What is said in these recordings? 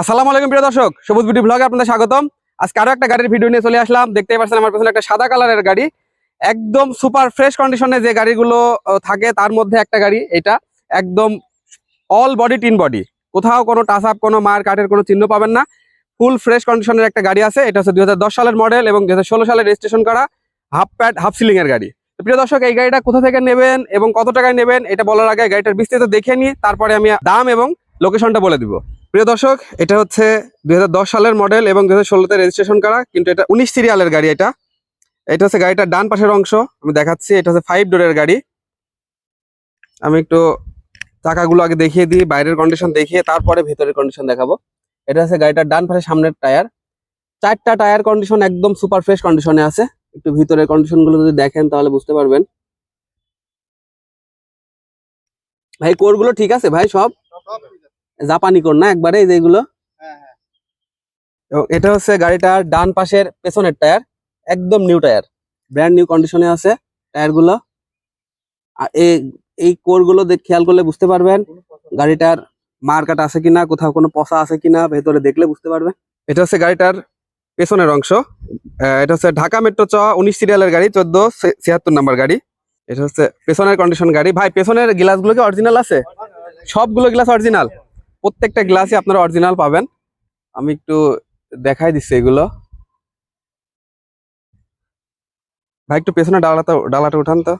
আসসালামু আলাইকুম প্রিয় দর্শক, সবুজ বিউটি ব্লগে আপনাদের স্বাগতম। আজকে আরও একটা গাড়ির ভিডিও নিয়ে চলে আসলাম। দেখতেই পাচ্ছেন আমার পেছনে একটা সাদা কালারের গাড়ি। একদম সুপার ফ্রেশ কন্ডিশনে যে গাড়িগুলো থাকে তার মধ্যে একটা গাড়ি, এটা একদম অল বডি টিন বডি কোথাও কোনো টাচ আপ কোনো মার, কাঠের কোনো চিহ্ন পাবেন না। ফুল ফ্রেশ কন্ডিশনের একটা গাড়ি আছে। এটা হচ্ছে দুই হাজার দশ সালের মডেল এবং দুই সালে রেজিস্ট্রেশন করা হাফ প্যাড হাফ সিলিং এর গাড়ি। প্রিয় দর্শক, এই গাড়িটা কোথা থেকে নেবেন এবং কত টাকায় নেবেন, এটা বলার আগে গাড়িটার বিস্তারিত দেখে নিই তারপরে আমি দাম এবং লোকেশনটা বলে দিব। প্রিয় দর্শক, এটা হচ্ছে দুই হাজার দশ সালের মডেল এবং দুই হাজার রেজিস্ট্রেশন করা, কিন্তু এটা উনিশ সিরিয়ালের গাড়ি এটা। এটা হচ্ছে গাড়িটার ডান পাশের অংশ, আমি দেখাচ্ছি, এটা হচ্ছে ফাইভ ডোরের গাড়ি। আমি একটু চাকাগুলো আগে দেখিয়ে দিই, বাইরের কন্ডিশন দেখিয়ে, তারপরে ভেতরের কন্ডিশন দেখাবো। এটা হচ্ছে গাড়িটার ডান পাশে সামনের টায়ার চারটা টায়ার কন্ডিশন একদম সুপার ফ্রেশ কন্ডিশনে আছে। একটু ভিতরের কন্ডিশনগুলো যদি দেখেন, তাহলে বুঝতে পারবেন। ভাই কোরগুলো ঠিক আছে? ভাই, সব? জাপানি কোর না একবারে এই যেগুলো এবং এটা হচ্ছে গাড়িটার ডান পাশের পেছনের টায়ার একদম নিউ টায়ার। ব্র্যান্ড নিউ কন্ডিশনে আছে টায়ারগুলো। আর এই এই কোরগুলো দেখ খেয়াল করলে বুঝতে পারবেন গাড়িটার মার্কাট আছে কিনা কোথাও কোনো পচা আছে কিনা ভেতরে দেখলে বুঝতে পারবেন। এটা হচ্ছে গাড়িটার পেছনের অংশ। এটা হচ্ছে ঢাকা মেট্রো চ উনিশ সিরিয়ালের গাড়ি চোদ্দ ছিয়াত্তর নাম্বার গাড়ি। এটা হচ্ছে পেছনের কন্ডিশন গাড়ি। ভাই পেছনের গ্লাসগুলো কি অরিজিনাল আছে? সবগুলো গ্লাস অরিজিনাল প্রত্যেকটা গ্লাসই আপনারা অরিজিনাল পাবেন। আমি একটু দেখাই দিচ্ছি এগুলো। ভাই একটু পেছনে ডালাটা ডালাটা উঠান তো।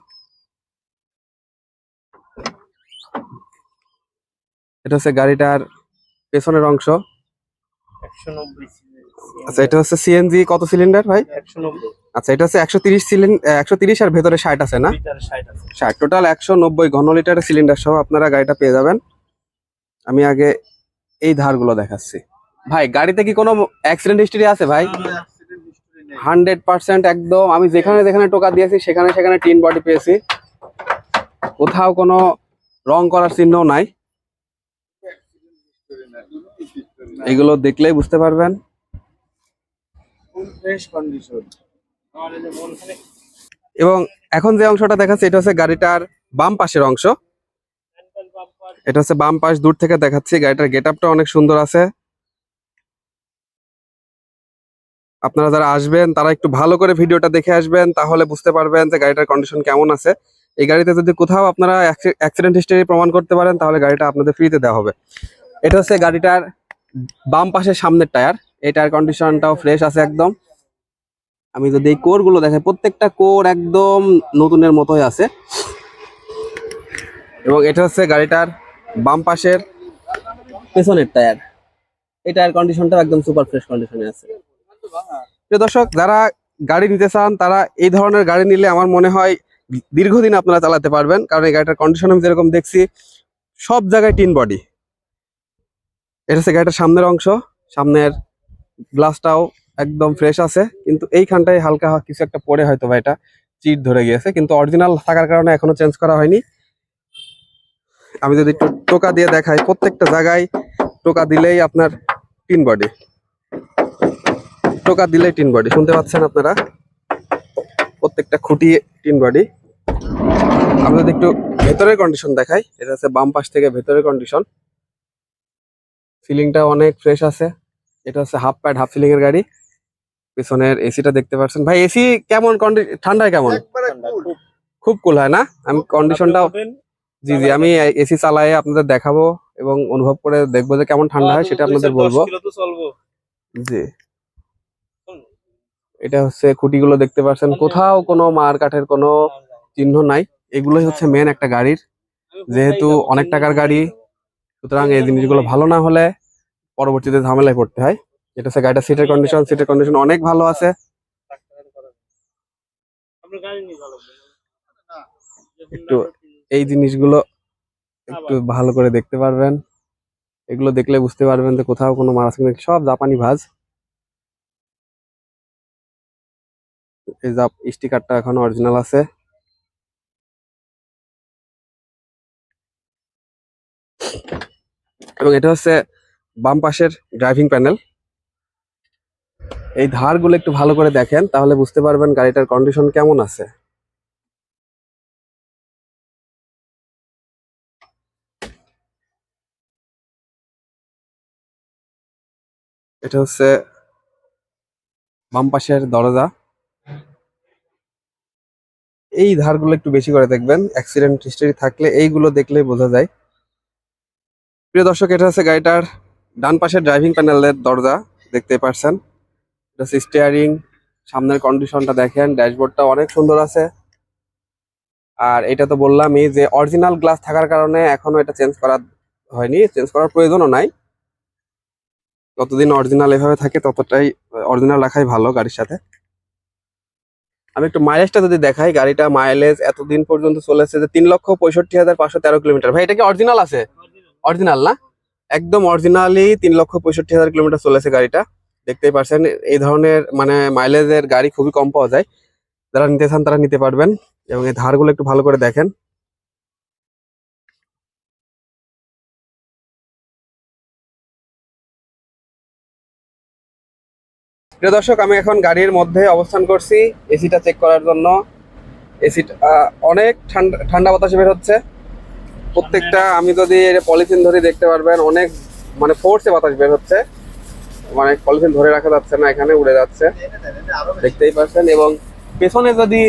এটা হচ্ছে গাড়িটার পেছনের অংশ। আচ্ছা এটা হচ্ছে সিএনজি কত সিলিন্ডার ভাই? আচ্ছা এটা হচ্ছে একশো তিরিশ একশো তিরিশ আর ভেতরে ষাট আছে না? লিটার ষাট ষাট টোটাল একশো নব্বই ঘন লিটারের সিলিন্ডার সহ আপনারা গাড়িটা পেয়ে যাবেন। আমি আগে এই ধারগুলো দেখাচ্ছি। ভাই, গাড়িতে কি কোনো অ্যাক্সিডেন্ট হিস্ট্রি আছে ভাই? হান্ড্রেড পার্সেন্ট একদম। আমি যেখানে যেখানে টোকা দিয়েছি, সেখানে সেখানে টিন বডি পেয়েছি। কোথাও কোনো রং করার চিহ্ন নাই। এগুলো দেখলেই বুঝতে পারবেন। এবং এখন যে অংশটা দেখাচ্ছে, এটা হচ্ছে গাড়িটার বাম পাশের অংশ। এটা হচ্ছে বাম পাশ দূর থেকে দেখাচ্ছি, গাড়িটার গেট আপটা অনেক সুন্দর আছে। আপনারা যারা আসবেন, তারা একটু ভালো করে ভিডিওটা দেখে আসবেন, তাহলে বুঝতে পারবেন যে গাড়িটার কন্ডিশন কেমন আছে। এই গাড়িতে যদি কোথাও আপনারা অ্যাক্সিডেন্ট হিস্টরি প্রমাণ করতে পারেন, তাহলে গাড়িটা আপনাদের ফ্রিতে দেওয়া হবে। এটা হচ্ছে গাড়িটার বাম পাশের সামনের টায়ার। এই টায়ার কন্ডিশনটাও ফ্রেশ আছে একদম। আমি যদি এই কোরগুলো দেখাই, প্রত্যেকটা কোর একদম নতুনের মতোই আছে। এবং এটা হচ্ছে গাড়িটার বাম পাশের পেছনের টায়ার। এই টায়ার কন্ডিশনটাও একদম সুপার ফ্রেশ কন্ডিশনে আছে। প্রিয় দর্শক, যারা গাড়ি নিতে চান, তারা এই ধরনের গাড়ি নিলে আমার মনে হয় দীর্ঘদিন আপনারা চালাতে পারবেন, কারণ এই গাড়িটার কন্ডিশন আমি যেরকম দেখছি, সব জায়গায় টিন বডি। এটা হচ্ছে গাড়িটার সামনের অংশ, সামনের গ্লাসটাও একদম ফ্রেশ আছে, কিন্তু এইখানটায় হালকা কিছু একটা পড়ে হয়তো বা এটা, চিট ধরে গিয়েছে, কিন্তু অরিজিনাল থাকার কারণে এখনও চেঞ্জ করা হয়নি। আমি যদি একটু টোকা দিয়ে দেখাই প্রত্যেকটা জায়গায় টোকা দিলেই আপনার টিন বডি। টোকা দিলেই টিন বডি। শুনতে পাচ্ছেন আপনারা? প্রত্যেকটা খুঁটি টিন বডি। আমি যদি একটু ভেতরের কন্ডিশন দেখাই এটা হচ্ছে বাম পাশ থেকে ভেতরের কন্ডিশন সিলিংটা অনেক ফ্রেশ আছে। এটা হচ্ছে হাফ প্যাড হাফ সিলিং এর গাড়ি। পিছনের এসিটা দেখতে পাচ্ছেন। ভাই এসি কেমন? ঠান্ডায় কেমন? খুব কুল হয় না? আমি কন্ডিশনটাও জি জি আমি এসি চালায়ে আপনাদের দেখাবো এবং অনুভব করে দেখব যে কেমন ঠান্ডা হয় সেটা আপনাদের বলব। জি। এটা হচ্ছে খুঁটিগুলো দেখতে পাচ্ছেন কোথাও কোনো মার কাঠের কোনো চিহ্ন নাই। এগুলোই হচ্ছে মেন একটা গাড়ির। যেহেতু অনেক টাকার গাড়ি সুতরাং এই জিনিসগুলো ভালো না হলে পরবর্তীতে ঝামেলায় পড়তে হয়। এটা হচ্ছে গাড়িটা সিটের কন্ডিশন সিটের কন্ডিশন অনেক ভালো আছে। নিয়ে চলো একটু এই জিনিসগুলো একটু ভালো করে দেখতে পারবেন। এগুলো দেখলে বুঝতে পারবেন যে কোথাও কোনো মারাসিক সব জাপানি ভাজ। এই জাপ স্টিকারটা এখন অরিজিনাল আছে। এবং এটা হচ্ছে বাম পাশের ড্রাইভিং প্যানেল। এই ধারগুলো একটু ভালো করে দেখেন তাহলে বুঝতে পারবেন গাড়িটার কন্ডিশন কেমন আছে। এটা হচ্ছে বাম পাশের দরজা। এই ধারগুলো একটু বেশি করে দেখবেন অ্যাক্সিডেন্ট হিস্টরি থাকলে এইগুলো দেখলেই বোঝা যায়। প্রিয় দর্শক, এটা হচ্ছে গাড়িটার ডান পাশের ড্রাইভিং প্যানেলের দরজা দেখতে পারছেন। এটা হচ্ছে স্টিয়ারিং সামনের কন্ডিশনটা দেখেন, ড্যাশবোর্ডটা অনেক সুন্দর আছে। আর এটা তো বললামই যে অরিজিনাল গ্লাস থাকার কারণে এখনও এটা চেঞ্জ করা হয়নি চেঞ্জ করার প্রয়োজনও নাই। যতদিন অরিজিনাল এভাবে থাকে, ততটাই অরিজিনাল রাখাই ভালো গাড়ির সাথে। আমি একটু মাইলেজটা যদি দেখাই, গাড়িটা মাইলেজ এতদিন পর্যন্ত চলেছে যে তিন লক্ষ পঁয়ষট্টি হাজার পাঁচশো তেরো কিলোমিটার। ভাই, এটা কি অরিজিনাল আছে? অরিজিনাল না? একদম অরিজিনালি তিন লক্ষ পঁয়ষট্টি হাজার কিলোমিটার চলেছে গাড়িটা। দেখতেই পারছেন, এই ধরনের মানে মাইলেজের গাড়ি খুবই কম পাওয়া যায়। যারা নিতে চান, তারা নিতে পারবেন। এবং এই ধারগুলো একটু ভালো করে দেখেন। প্রিয় দর্শক আমি এখন গাড়ির মধ্যে অবস্থান করছি। এসিটা চেক করার জন্য। এসিটা অনেক ঠান্ডা ঠান্ডা বাতাস বের হচ্ছে। প্রত্যেকটা আমি যদি পলিথিন ধরে দেখতে পারবেন অনেক মানে ফোর্সে বাতাস বের হচ্ছে। মানে পলিথিন ধরে রাখা যাচ্ছে না এখানে উড়ে যাচ্ছে। দেখতেই পাচ্ছেন এবং পেছনে যদি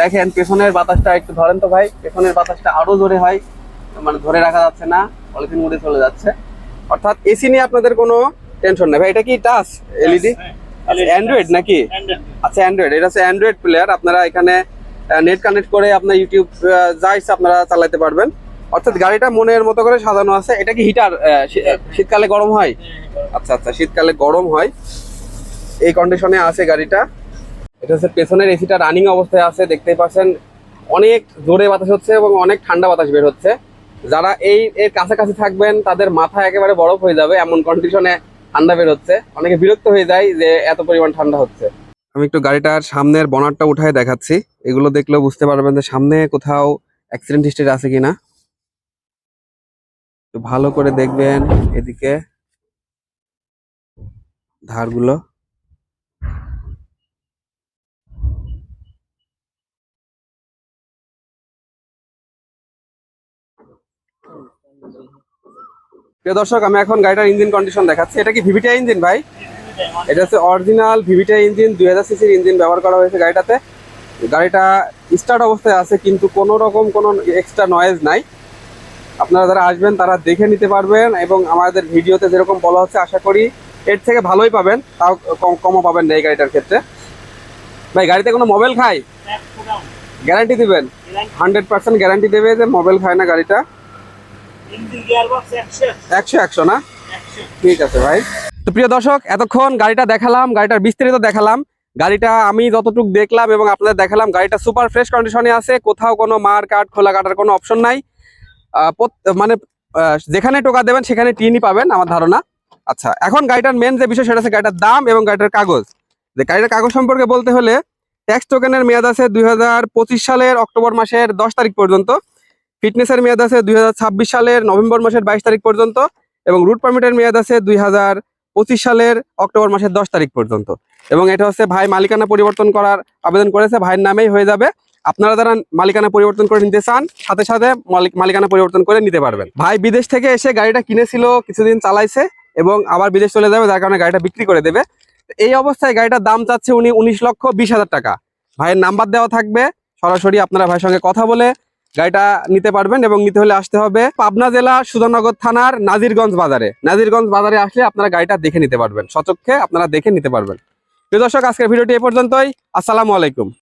দেখেন পেছনের বাতাসটা একটু ধরেন তো ভাই পেছনের বাতাসটা আরও জোরে হয় মানে ধরে রাখা যাচ্ছে না পলিথিন উড়ে চলে যাচ্ছে। অর্থাৎ এসি নিয়ে আপনাদের কোনো টেনশন নেই। ভাই এটা কি টাচ এলইডি অ্যান্ড্রয়েড নাকি? আচ্ছা অ্যান্ড্রয়েড এটা হচ্ছে অ্যান্ড্রয়েড প্লেয়ার আপনারা এখানে নেট কানেক্ট করে আপনার ইউটিউব যা আপনারা চালাতে পারবেন। অর্থাৎ গাড়িটা মনের মতো করে সাজানো আছে। এটা কি হিটার শীতকালে গরম হয়? আচ্ছা আচ্ছা শীতকালে গরম হয়। এই কন্ডিশনে আছে গাড়িটা। এটা হচ্ছে পেছনের এসিটা রানিং অবস্থায় আছে দেখতেই পাচ্ছেন। অনেক জোরে বাতাস হচ্ছে এবং অনেক ঠান্ডা বাতাস বের হচ্ছে। যারা এই এর কাছাকাছি থাকবেন তাদের মাথা একেবারে বরফ হয়ে যাবে এমন কন্ডিশনে ঠান্ডা বের হচ্ছে। অনেকে বিরক্ত হয়ে যায় যে এত পরিমাণ ঠান্ডা হচ্ছে। আমি একটু গাড়িটার সামনের বনারটা উঠায় দেখাচ্ছি। এগুলো দেখলেও বুঝতে পারবেন যে সামনে কোথাও অ্যাক্সিডেন্ট হিস্ট্রি আছে কিনা। তো ভালো করে দেখবেন এদিকে ধারগুলো। প্রিয় দর্শক আমি এখন গাড়িটার ইঞ্জিন কন্ডিশন দেখাচ্ছি। এটা কি ভিভিটা ইঞ্জিন ভাই? এটা হচ্ছে অরিজিনাল ভিভিটা ইঞ্জিন দুই হাজার সিসির ইঞ্জিন ব্যবহার করা হয়েছে গাড়িটাতে। গাড়িটা স্টার্ট অবস্থায় আছে কিন্তু কোনো রকম কোনো এক্সট্রা নয়েজ নাই। আপনারা যারা আসবেন তারা দেখে নিতে পারবেন এবং আমাদের ভিডিওতে যেরকম বলা হচ্ছে আশা করি এর থেকে ভালোই পাবেন। তাও কম কমও পাবেন না এই গাড়িটার ক্ষেত্রে। ভাই গাড়িতে কোনো মোবাইল খায়? গ্যারান্টি দিবেন? হান্ড্রেড পার্সেন্ট গ্যারান্টি দেবে যে মোবাইল খায় না গাড়িটা। একশো একশো না? ঠিক আছে ভাই। তো প্রিয় দর্শক এতক্ষণ গাড়িটা দেখালাম গাড়িটার বিস্তারিত দেখালাম। গাড়িটা আমি যতটুকু দেখলাম এবং আপনাদের দেখালাম গাড়িটা সুপার ফ্রেশ কন্ডিশনে আছে কোথাও কোনো মার কাট খোলা কাটার কোনো অপশন নাই। মানে যেখানে টোকা দেবেন সেখানে টিনই পাবেন আমার ধারণা। আচ্ছা এখন গাড়িটার মেন যে বিষয় সেটা হচ্ছে গাড়িটার দাম এবং গাড়িটার কাগজ। যে গাড়িটার কাগজ সম্পর্কে বলতে হলে ট্যাক্স টোকেনের মেয়াদ আছে দুই হাজার পঁচিশ সালের অক্টোবর মাসের দশ তারিখ পর্যন্ত। ফিটনেসের মেয়াদ আছে দুই হাজার ছাব্বিশ সালের নভেম্বর মাসের বাইশ তারিখ পর্যন্ত এবং রুট পারমিটের মেয়াদ আছে দুই হাজার পঁচিশ সালের অক্টোবর মাসের দশ তারিখ পর্যন্ত। এবং এটা হচ্ছে ভাই মালিকানা পরিবর্তন করার আবেদন করেছে, ভাইয়ের নামেই হয়ে যাবে। আপনারা যারা মালিকানা পরিবর্তন করে নিতে চান, সাথে সাথে মালিক- মালিকানা পরিবর্তন করে নিতে পারবেন। ভাই বিদেশ থেকে এসে গাড়িটা কিনেছিল, কিছুদিন চালাইছে এবং আবার বিদেশ চলে যাবে, যার কারণে গাড়িটা বিক্রি করে দেবে। এই অবস্থায় গাড়িটার দাম চাচ্ছে উনি উনিশ লক্ষ বিশ হাজার টাকা। ভাইয়ের নাম্বার দেওয়া থাকবে, সরাসরি আপনারা ভাইয়ের সঙ্গে কথা বলে গাড়িটা নিতে পারবেন এবং নিতে হলে আসতে হবে পাবনা জেলা সুধানগর থানার নাজিরগঞ্জ বাজারে। নাজিরগঞ্জ বাজারে আসলে আপনারা গাড়িটা দেখে নিতে পারবেন। সচক্ষে আপনারা দেখে নিতে পারবেন। প্রিয় দর্শক, আজকের ভিডিওটি এ পর্যন্তই। আসসালামু আলাইকুম।